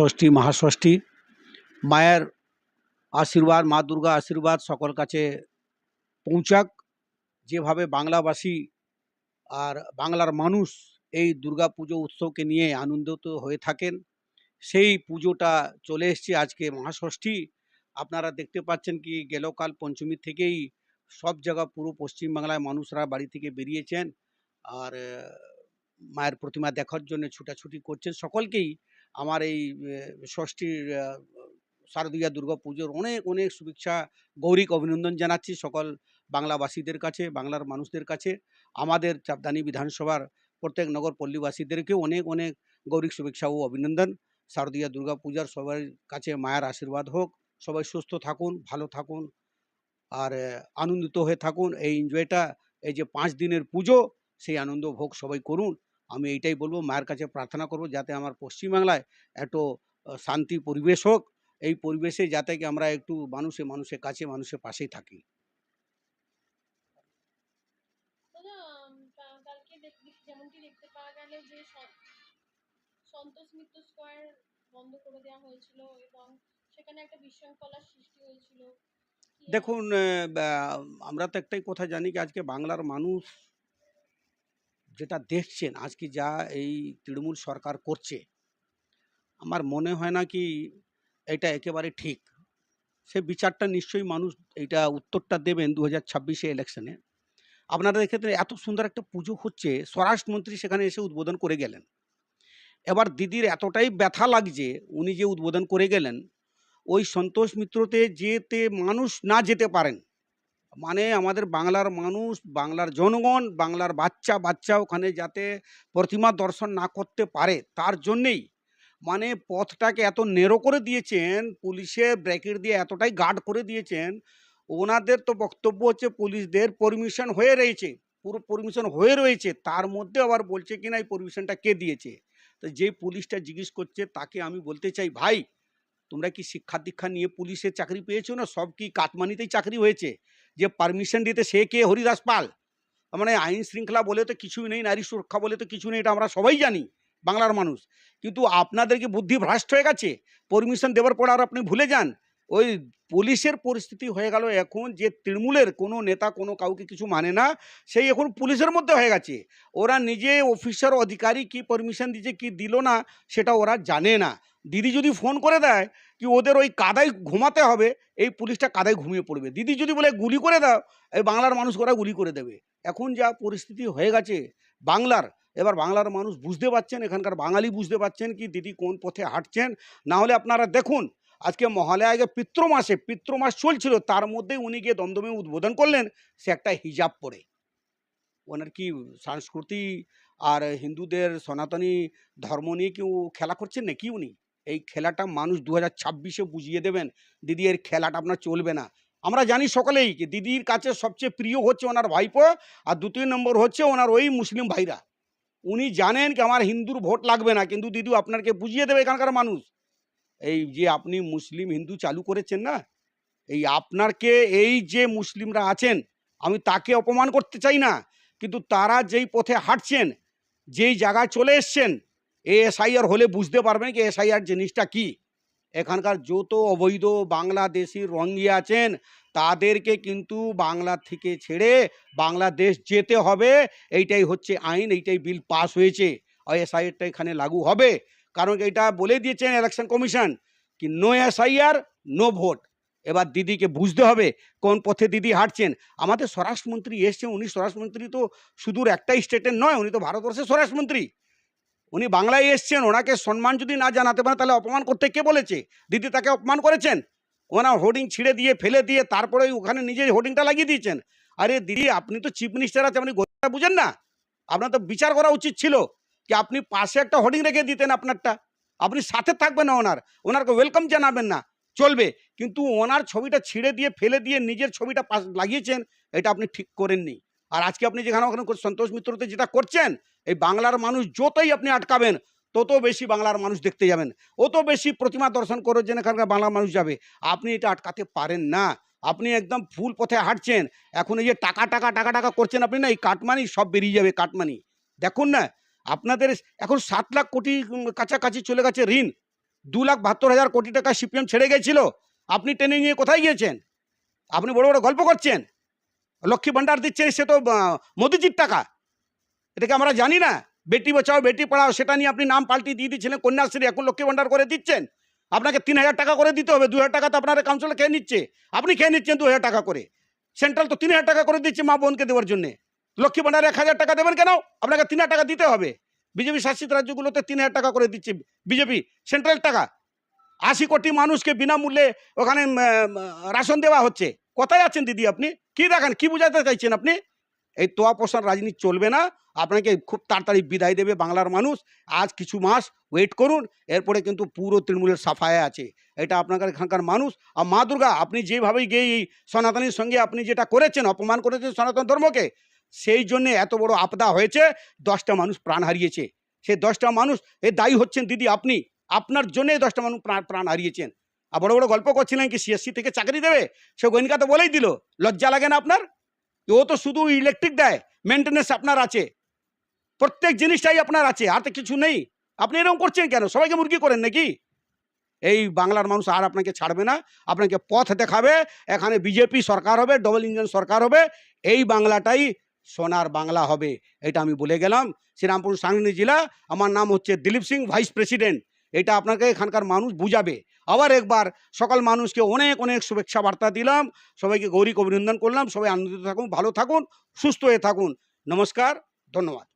ষষ্ঠী, মহাষষ্ঠী। মায়ের আশীর্বাদ, মা দুর্গা আশীর্বাদ সকল কাছে পৌঁছাক। যেভাবে বাংলাবাসী আর বাংলার মানুষ এই দুর্গা পুজো উৎসবকে নিয়ে আনন্দিত হয়ে থাকেন, সেই পুজোটা চলে এসছে আজকে মহাষষ্ঠী। আপনারা দেখতে পাচ্ছেন কি, গেল কাল পঞ্চমী থেকেই সব জায়গা পুরো পশ্চিমবাংলায় মানুষরা বাড়ি থেকে বেরিয়েছেন। আর, মায়ের প্রতিমা দেখার জন্য ছুটাছুটি করছেন। সকলকেই আমার এই ষষ্ঠীর শারদীয়া দুর্গা পুজোর অনেক অনেক শুভেচ্ছা, গৌরিক অভিনন্দন জানাচ্ছি সকল বাংলাবাসীদের কাছে, বাংলার মানুষদের কাছে। আমাদের চাপদানি বিধানসভার প্রত্যেক নগর পল্লীবাসীদেরকেও অনেক অনেক গৌরিক শুভেচ্ছা ও অভিনন্দন। শারদীয়া দুর্গা পূজার সবার কাছে মায়ের আশীর্বাদ হোক। সবাই সুস্থ থাকুন, ভালো থাকুন, আর আনন্দিত হয়ে থাকুন। এই এনজয়টা এই যে পাঁচ দিনের পুজো, সেই আনন্দ ভোগ সবাই করুন। আমি এইটাই বলব মায়ের কাছে প্রার্থনা করব যাতে আমার পশ্চিমবাংলায় একটু আহ, শান্তি পরিবেশ হোক এই পরিবেশে যাতে কি আমরা একটু মানুষে মানুষের কাছে মানুষের পাশেই থাকি। দাদা উম, কা- কালকে দেখ- দেখ- যেমনটি দেখতে পাওয়া গেল যে সন্তোষ মিত্র স্কোয়ার বন্ধ করে দেওয়া হয়েছিল এবং সেখানে একটা বিশৃঙ্খলার সৃষ্টি হয়েছিল। দেখুন আমরা তো একটাই কথা জানি কি আজকে বাংলার মানুষ যেটা দেখছেন আজকে যা এই তৃণমূল সরকার করছে, আমার মনে হয় না কি এটা একেবারে ঠিক। সে বিচারটা নিশ্চয়ই মানুষ এইটা উত্তরটা দেবেন দু হাজার ছাব্বিশে ইলেকশনে আপনারা ক্ষেত্রে এত সুন্দর একটা পুজো হচ্ছে, স্বরাষ্ট্রমন্ত্রী সেখানে এসে উদ্বোধন করে গেলেন। এবার দিদির এতটাই ব্যথা লাগছে, উনি যে উদ্বোধন করে গেলেন, ওই সন্তোষ মিত্রতে যেতে মানুষ না যেতে পারেন। মানে আমাদের বাংলার মানুষ, বাংলার জনগণ, বাংলার বাচ্চা বাচ্চা ওখানে যাতে প্রতিমা দর্শন না করতে পারে, তার জন্যেই। মানে পথটাকে এত নেরো করে দিয়েছেন, পুলিশে ব্র্যাকেট দিয়ে এতটাই গার্ড করে দিয়েছেন, ওনাদের তো বক্তব্য হচ্ছে পুলিশদের পারমিশন হয়ে রয়েছে, পুরো পারমিশন হয়ে রয়েছে, তার মধ্যে আবার বলছে কিনা এই পারমিশনটা কে দিয়েছে? তো যেই পুলিশটা জিজ্ঞেস করছে, তাকে আমি বলতে চাই, ভাই, তোমরা কি শিক্ষা দীক্ষা নিয়ে পুলিশের চাকরি পেয়েছ না? সব কি কাটমানিতেই চাকরি হয়েছে? যে পারমিশন দিতে, সে কে হরিদাস পাল? মানে আইন শৃঙ্খলা বলে তো কিছুই নেই, নারী সুরক্ষা বলে তো কিছু নেই, এটা আমরা সবাই জানি, বাংলার মানুষ। কিন্তু আপনাদেরকে বুদ্ধি ভ্রাষ্ট হয়ে গেছে? পারমিশন দেওয়ার পর আর আপনি ভুলে যান? ওই পুলিশের পরিস্থিতি হয়ে গেল এখন যে তৃণমূলের কোনো নেতা, কোনো কাউকে কিছু মানে না, সেই এখন পুলিশের মধ্যে হয়ে গেছে। ওরা নিজে অফিসার অধিকারী কি পারমিশন দিচ্ছে কি দিল না, সেটা ওরা জানে না। দিদি যদি ফোন করে দেয় কি ওদের ওই কাদায় ঘুমাতে হবে, এই পুলিশটা কাদায় ঘুমিয়ে পড়বে। দিদি যদি বলে গুলি করে দাও, এই বাংলার মানুষ ওরা গুলি করে দেবে। এখন যা পরিস্থিতি হয়ে গেছে বাংলার, এবার বাংলার মানুষ বুঝতে পারছেন, এখানকার বাঙালি বুঝতে পারছেন কি দিদি কোন পথে হাঁটছেন। না হলে আপনারা দেখুন, আজকে মহালয়া আগে পিত্র মাসে, পিত্র মাস চলছিল, তার মধ্যে উনি গিয়ে দমদমে উদ্বোধন করলেন সে একটা হিজাব পরে। ওনার কি সংস্কৃতি আর হিন্দুদের সনাতনী ধর্ম নিয়ে কেউ খেলা করছেন নাকি উনি? এই খেলাটা মানুষ দু হাজার ছাব্বিশে বুঝিয়ে দেবেন, দিদি, এর খেলাটা আপনার চলবে না। আমরা জানি সকলেই যে দিদির কাছে সবচেয়ে প্রিয় হচ্ছে ওনার ভাইপো, আর দ্বিতীয় নম্বর হচ্ছে ওনার ওই মুসলিম ভাইরা। উনি জানেন কি আমার হিন্দুর ভোট লাগবে না, কিন্তু দিদি আপনাকে বুঝিয়ে দেবে এখানকার মানুষ। এই যে আপনি মুসলিম হিন্দু চালু করেছেন না, এই আপনারকে এই যে মুসলিমরা আছেন, আমি তাকে অপমান করতে চাই না, কিন্তু তারা যেই পথে হাঁটছেন, যেই জায়গায় চলে এসছেন এসআইআর হলে বুঝতে পারবেন কি এসআইআর জিনিসটা কি। এখানকার যত অবৈধ বাংলাদেশি রঙ্গি আছেন, তাদেরকে কিন্তু বাংলা থেকে ছেড়ে বাংলাদেশ যেতে হবে। এইটাই হচ্ছে আইন, এইটাই বিল পাস হয়েছে। আর এসআইআরটা এখানে লাগু হবে। কারণ এটা বলে দিয়েছেন ইলেকশন কমিশন কি নো এসআইআর নো ভোট এবার দিদিকে বুঝতে হবে কোন পথে দিদি হাঁটছেন। আমাদের স্বরাষ্ট্রমন্ত্রী এসছেন, উনি স্বরাষ্ট্রমন্ত্রী তো সুদূর একটাই স্টেটের নয়, উনি তো ভারতবর্ষের স্বরাষ্ট্রমন্ত্রী। উনি বাংলায় এসছেন, ওনাকে সম্মান যদি না জানাতে পারেন, তাহলে অপমান করতে কে বলেছে? দিদি তাকে অপমান করেছেন? ওনার হোর্ডিং ছিঁড়ে দিয়ে, ফেলে দিয়ে, তারপরে ওখানে নিজে হোর্ডিংটা লাগিয়ে দিয়েছেন। আরে দিদি, আপনি তো চিফ মিনিস্টার আছে আপনি গোটা বুঝেন না? আপনার তো বিচার করা উচিত ছিল কি আপনি পাশে একটা হোর্ডিং রেখে দিতেন আপনারটা। আপনি সাথে থাকবেন না ওনার, ওনারকে ওয়েলকাম জানাবেন না। চলবে, কিন্তু ওনার ছবিটা ছিঁড়ে দিয়ে, ফেলে দিয়ে নিজের ছবিটা পাশ লাগিয়েছেন, এটা আপনি ঠিক করেননি। আর আজকে আপনি যেখানে ওখানে সন্তোষ মিত্রতে যেটা করছেন, এই বাংলার মানুষ যতই আপনি আটকাবেন, তত বেশি বাংলার মানুষ দেখতে যাবেন। অত বেশি প্রতিমা দর্শন করে যেন এখানকার বাংলার মানুষ যাবে। আপনি এটা আটকাতে পারেন না। আপনি একদম ফুল পথে হাঁটছেন। এখন এই যে টাকা টাকা টাকা টাকা করছেন আপনি না, এই কাটমানি সব বেরিয়ে যাবে, কাটমানি। দেখুন না, আপনাদের এখন সাত লাখ কোটি কাছাকাছি চলে গেছে ঋণ। দু লাখ বাহাত্তর হাজার কোটি টাকা সিপিএম ছেড়ে গেছিল। আপনি টেনে নিয়ে কোথায় গিয়েছেন? আপনি বড় বড় গল্প করছেন। লক্ষ্মী ভাণ্ডার দিচ্ছে, সে তো মোদিজির টাকা। এটাকে আমরা জানি না। বেটি বাঁচাও, বেটি পড়াও, সেটা নিয়ে আপনি নাম পাল্টি দিয়ে দিচ্ছিলেন কন্যাশ্রী এখন লক্ষ্মী ভাণ্ডার করে দিচ্ছেন। আপনাকে তিন হাজার টাকা করে দিতে হবে, দু হাজার টাকা তো আপনার কাউন্সিলে খেয়ে নিচ্ছে। আপনি খেয়ে নিচ্ছেন দু হাজার টাকা করে। সেন্ট্রাল তো তিন হাজার টাকা করে দিচ্ছে মা বোনকে দেওয়ার জন্য। লক্ষ্মী ভাণ্ডার এক হাজার টাকা দেবেন কেন? আপনাকে তিন হাজার টাকা দিতে হবে। বিজেপি শাসিত রাজ্যগুলোতে তিন হাজার টাকা করে দিচ্ছে বিজেপি। সেন্ট্রাল টাকা। আশি কোটি মানুষকে বিনামূল্যে ওখানে রাশন দেওয়া হচ্ছে। কোথায় আছেন দিদি আপনি? কি দেখেন, কি বুঝাতে চাইছেন আপনি? এই তোয়া পোষণ রাজনীতি চলবে না, আপনাকে খুব তাড়াতাড়ি বিদায় দেবে বাংলার মানুষ। আজ কিছু মাস ওয়েট করুন, এরপরে কিন্তু পুরো তৃণমূলের সাফায় আছে। এটা আপনাদের এখানকার মানুষ। আর মা দুর্গা, আপনি যেভাবেই গিয়ে এই সনাতনীর সঙ্গে আপনি যেটা করেছেন, অপমান করেছেন সনাতন ধর্মকে, সেই জন্য এত বড় আপদা হয়েছে, দশটা মানুষ প্রাণ হারিয়েছে। সেই দশটা মানুষ, এ দায়ী হচ্ছেন দিদি আপনি। আপনার জন্যই দশটা মানুষ প্রাণ প্রাণ হারিয়েছেন। আর বড় বড় গল্প করছিলেন কি সিএসসি থেকে চাকরি দেবে? সে গোয়েনকা তো বলেই দিল, লজ্জা লাগে না আপনার? ও তো শুধু ইলেকট্রিক দেয় মেনটেন্যান্স আপনার আছে। প্রত্যেক জিনিসটাই আপনার আছে, আর তো কিছু নেই। আপনি এরকম করছেন কেন? সবাইকে মুরগি করেন নাকি? এই বাংলার মানুষ আর আপনাকে ছাড়বে না, আপনাকে পথ দেখাবে, এখানে বিজেপি সরকার হবে ডবল ইঞ্জিন সরকার হবে, এই বাংলাটাই সোনার বাংলা হবে, এটা আমি বলে গেলাম। শ্রীরামপুর সাংগনি জেলা, আমার নাম হচ্ছে দিলীপ সিং ভাইস প্রেসিডেন্ট এটা আপনাকে এখানকার মানুষ বুঝাবে। আবার একবার সকল মানুষকে অনেক অনেক শুভেচ্ছা বার্তা দিলাম। সবাইকে গৌরী অভিনন্দন করলাম। সবাই আনন্দিত থাকুন, ভালো থাকুন, সুস্থ হয়ে থাকুন। নমস্কার, ধন্যবাদ।